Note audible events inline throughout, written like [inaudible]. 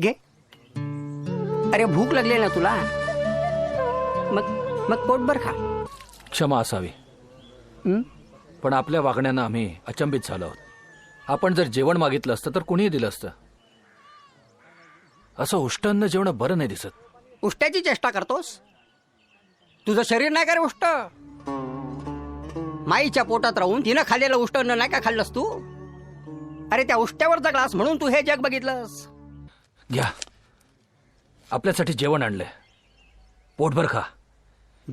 घे. अरे भूक लागली ना तुला. मग मग पोटभर खा. क्षमा असावी. हं? पण आपल्या वागण्यानं आम्ही अचंबित झालो आहोत. आपण जर जेवण मागितलं असतं तर कुणीही दिलं असतं. असं उष्टान्न जेवण बरं नाही दिसत. उष्ट्याची चेष्टा करतोस? तुझं शरीर नाही का रे उष्ट? माईच्या पोटात राहून तिनं खाल्लेलं उष्ट अन्न नाही का खाल्लंस तू? अरे त्या उष्ट्यावरचा ग्लास म्हणून तू हे जग बघितलंस. घ्या. आपल्यासाठी जेवण आणलंय. पोटभर खा.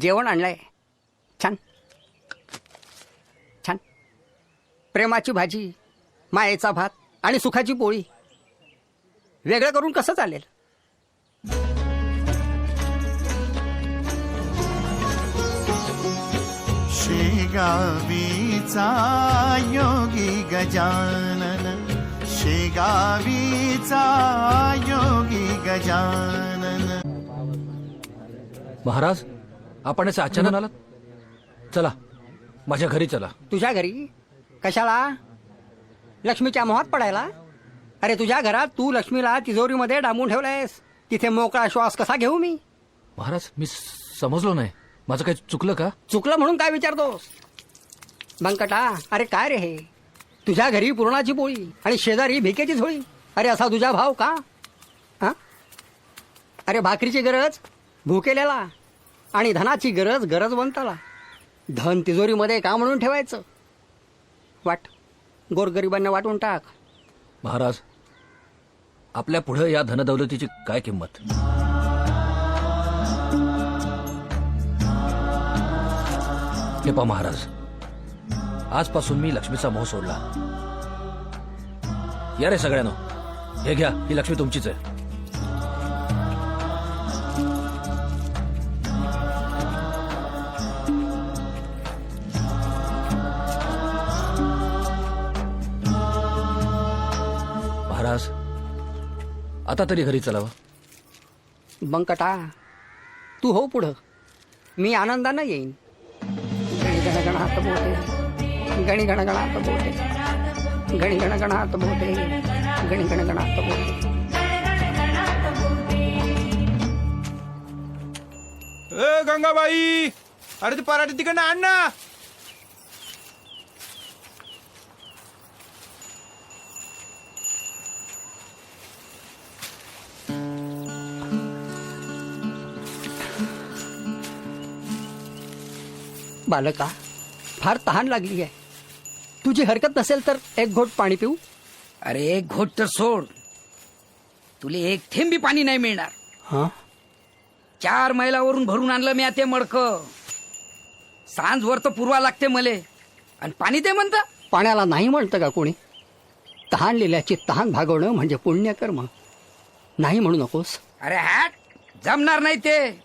जेवण आणलंय. छान. छान. प्रेमाची भाजी मायेचा भात आणि सुखाची पोळी. वेगळं करून कसं चालेल? शेगावीचा योगी गजानन. शेगावीचा योगी गजानन. महाराज आपण असे अचानक आलात चला माझ्या घरी चला. तुझ्या घरी? कशाला? लक्ष्मीच्या मोहात पडायला? अरे तुझ्या घरात तू लक्ष्मीला तिजोरीमध्ये डांबून ठेवलंयस. तिथे मोकळा श्वास कसा घेऊ मी? महाराज मी समजलो नाही. माझं काही चुकलं का? चुकलं म्हणून काय विचारतोस? बंकटा अरे काय रे हे? तुझ्या घरी पुरणाची पोळी आणि शेजारी भिकेची झोळी. अरे असा तुझा भाव का? हा? अरे भाकरीची गरज भुकेल्याला आणि धनाची गरज गरजवंताला. धन तिजोरीमध्ये का म्हणून ठेवायचं? वाट गोरगरिबांना वाटून टाक. महाराज आपल्या पुढं या धनदौलतीची काय किंमत? हे पा महाराज आजपासून मी लक्ष्मीचा मोह सोडला. या रे सगळ्यांनो. हे घ्या ही लक्ष्मी तुमचीच आहे. महाराज आता तरी घरी चलावं हो. बंकटा तू हो पुढं. मी आनंदानं येईन. गणी गण गणात गणी गण गणात बोटे गणी गण गणात बोटे गणी गण गणात बोटे ए गंगाबाई अरे ते पराठे तिकडनं आण ना बालका फार तहान लागली आहे तुझी हरकत नसेल तर एक घोट पाणी पिऊ. अरे एक घोट तर सोड. तुले एक थेंबी पाणी नाही मिळणार. हा? चार मैलावरून भरून आणलं मी ते मडक. सांज वर तर पुरवा लागते मले. आणि पाणी ते म्हणता. पाण्याला नाही म्हणतं का कोणी? तहान लिहिल्याची तहान भागवणं म्हणजे पुण्यकर्म. नाही म्हणू नकोस. अरे हॅट जमणार नाही ते.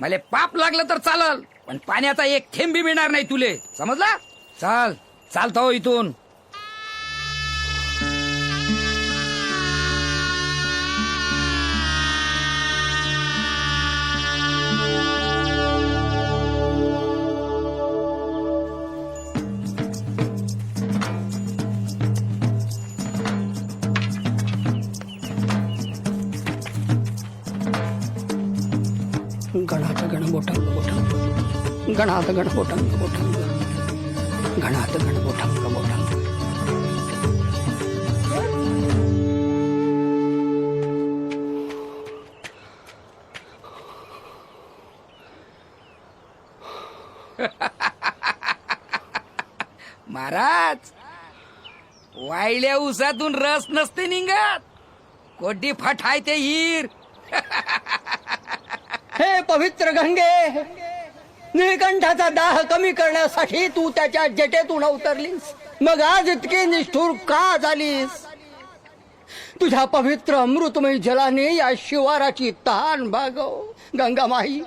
मला पाप लागलं तर चालल पण पाण्याचा एक थेंबी मिळणार नाही तुले. समजला? चाल. चालता हो इथून. गणाचा गण मोठा मोठा गणाचा गण मोठा मोठा गणात गण बोटंग बोटंग महाराज वायल्या उसातून रस नसते निघत. कोटी फट ते हिर. [laughs] हे पवित्र गंगे. निळकंठाचा दाह कमी करण्यासाठी तू त्याच्या जटेतून अवतरलीस. मग आज इतकी निष्ठूर का झालीस? तुझ्या पवित्र अमृतमयी जलाने या शिवाराची तहान भागव. गंगामाई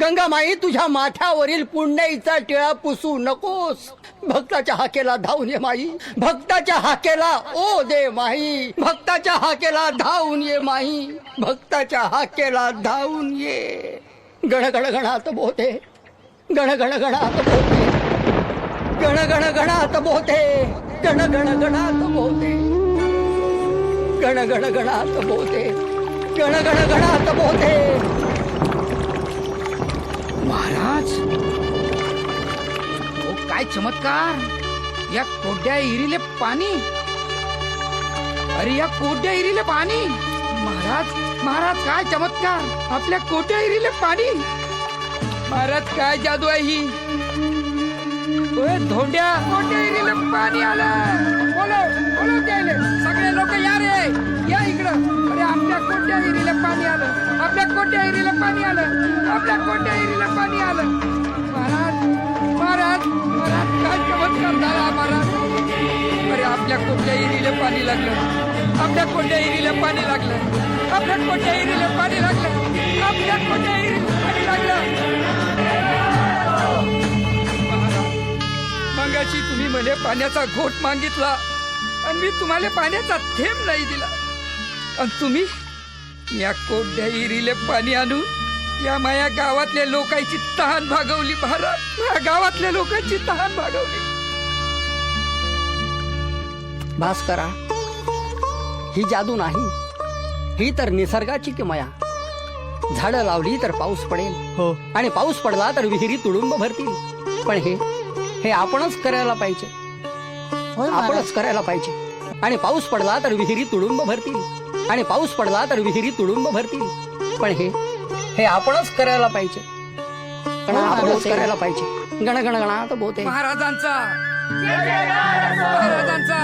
गंगामाई तुझ्या माथ्यावरील पुण्याईचा टिळा पुसू नकोस. भक्ताच्या हाकेला धावून ये माई. भक्ताच्या हाकेला ओ दे माई. भक्ताच्या हाकेला धावून ये माई. भक्ताच्या हाकेला धावून ये. गण गण गणात बोते गण गण गणात बोते गण गण गणात बोते गण गण गणात बोते गण गण गणात बोते गण गण गणात बोधे महाराज ओ काय चमत्कार? या कोड्या हिरीले पाणी. अरे या कोड्या हिरीले पाणी. महाराज महाराज काय चमत्कार? आपल्या कोट्या हिरीले पाणी. महाराज काय जादू आहे ही? ओए धोंड्या! कोट्या एरीला पाणी आलं! बोलो बोलो द्यायले सगळे लोक या रे! या इकडं! अरे आपल्या कोट्या हिरीला पाणी आलं! आपल्या कोट्या हिरीला पाणी आलं! आपल्या कोट्या हिरीला पाणी आलं! महाराज महाराज महाराज काय चमत्कार झाला महाराज! अरे आपल्या कोट्या हिरीला पाणी लागलं! आपल्या कोट्या हिरीला पाणी लागलं! आपल्या कोट्या हिरीला पाणी लागलं! आपल्या कोट्या हिरीला पाणी लागलं! मंगाची तुम्ही मला पाण्याचा घोट मागितला. आणि मी तुम्हाला पाण्याचा थेंब नाही दिला. आणि तुम्ही या कोड्या हिरीले पाणी आणून या माया गावातल्या लोकांची तहान भागवली महाराज. या गावातल्या लोकांची तहान भागवली. भास्करा ही जादू नाही. ही तर निसर्गाची किमया झाडं लावली तर पाऊस पडेल. हो. आणि पाऊस पडला तर विहिरी तुडुंब भरतील. पण हे हे आपणच करायला पाहिजे. आपणच करायला पाहिजे. आणि पाऊस पडला तर विहिरी तुडुंब भरतील. आणि पाऊस पडला तर विहिरी तुडुंब भरतील. पण हे हे आपणच करायला पाहिजे. पण आपणच करायला पाहिजे. गण गण गणात बोते. महाराजांचा. महाराजांचा.